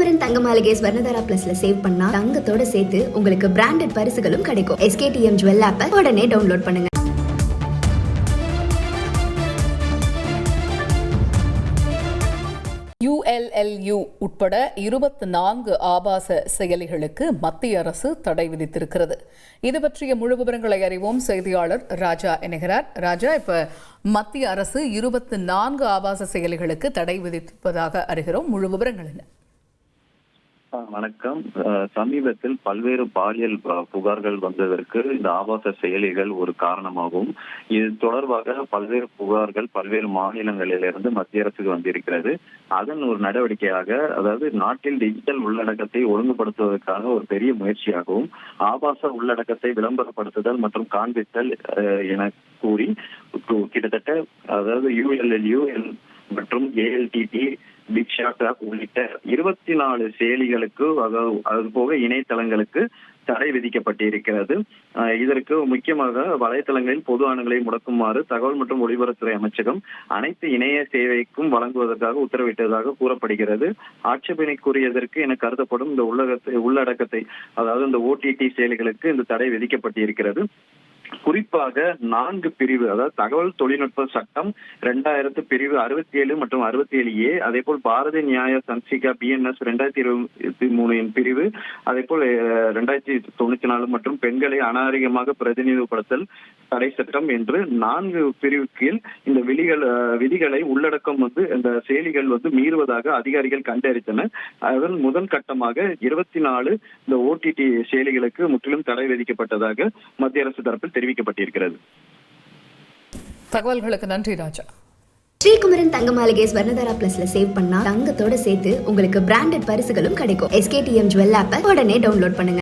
தாமரன் தங்க மாளிகை ஸ்வர்ணதாரா பிளஸ்ல சேவ் பண்ணா தங்கத்தோட சேர்த்து உங்களுக்கு பிராண்டட் பரிசுகளும் கிடைக்கும். எஸ்கேடிஎம் ஜுவல் ஆப்பை உடனே டவுன்லோட் பண்ணுங்க. யுஎல்எல்யு உட்பட இருபத்தி நான்கு ஆபாச செயலிகளுக்கு மத்திய அரசு தடை விதித்திருக்கிறது. இது பற்றிய முழு விவரங்களை அறிவோம் செய்தியாளர் ராஜா இணைகிறார் ராஜா இப்ப மத்திய அரசு இருபத்தி நான்கு ஆபாச செயலிகளுக்கு தடை விதித்திருப்பதாக அறிகிறோம். முழு விவரங்கள் என்ன? வணக்கம். சமீபத்தில் பல்வேறு பாலியல் புகார்கள் வந்ததற்கு இந்த ஆபாச செயலிகள் ஒரு காரணமாகும். இது தொடர்பாக பல்வேறு புகார்கள் பல்வேறு மாநிலங்களிலிருந்து மத்திய அரசுக்கு வந்திருக்கிறது. அதன் ஒரு நடவடிக்கையாக அதாவது நாட்டில் டிஜிட்டல் உள்ளடக்கத்தை ஒழுங்குபடுத்துவதற்காக ஒரு பெரிய முயற்சியாகவும் ஆபாச உள்ளடக்கத்தை விளம்பரப்படுத்துதல் மற்றும் காண்பித்தல் அஹ், என கூறி கிட்டத்தட்ட அதாவது யூஎல்எல்யூ மற்றும் ஏஎல்டிடி ஷாட்டா உள்ளிட்ட இருபத்தி நாலு செயலிகளுக்கு அது போக இணையதளங்களுக்கு தடை விதிக்கப்பட்டிருக்கிறது. இதற்கு முக்கியமாக வலைதளங்களில் பொது அணுகலை முடக்குமாறு தகவல் மற்றும் ஒலிபரப்புத்துறை அமைச்சகம் அனைத்து இணைய சேவைக்கும் வழங்குவதற்காக உத்தரவிட்டதாக கூறப்படுகிறது. ஆட்சேபனைக்குரியதற்கு என கருதப்படும் இந்த உள்ளகத்தை உள்ளடக்கத்தை அதாவது இந்த ஓடிடி செயலிகளுக்கு இந்த தடை விதிக்கப்பட்டிருக்கிறது. குறிப்பாக நான்கு பிரிவு அதாவது தகவல் தொழில்நுட்ப சட்டம் இரண்டாயிரத்து பிரிவு அறுபத்தி ஏழு மற்றும் அறுபத்தி ஏழு ஏ அதே போல் பாரதிய நியாய சன்சிகா பிஎன்எஸ் ரெண்டாயிரத்தி இருபத்தி மூணு பிரிவு அதே போல் ரெண்டாயிரத்தி தொண்ணூத்தி நாலு மற்றும் பெண்களை அநாகரிகமாக பிரதிநிதிப்படுத்தல் தடை சட்டம் என்று நான்கு பிரிவு கீழ் இந்த விதிகள் விதிகளை உள்ளடக்கம் வந்து இந்த செயலிகள் வந்து மீறுவதாக அதிகாரிகள் கண்டறித்தனர் அதன் முதல் கட்டமாக இருபத்தி நாலு இந்த ஓடிடி செயலிகளுக்கு முற்றிலும் தடை விதிக்கப்பட்டதாக மத்திய அரசு தரப்பில் தெரிவிக்கப்பட்டிருக்கிறது. தகவல்களுக்கு நன்றி ராஜா. ஸ்ரீகுமரன் தங்க மாளிகை ஸ்வர்ணதாரா பிளஸ்ல சேவ் பண்ணா தங்கத்தோட சேர்த்து உங்களுக்கு பிராண்டட் பரிசுகளும் கிடைக்கும். எஸ்கேடிஎம் ஜுவல் ஆப்பை உடனே டவுன்லோட் பண்ணுங்க.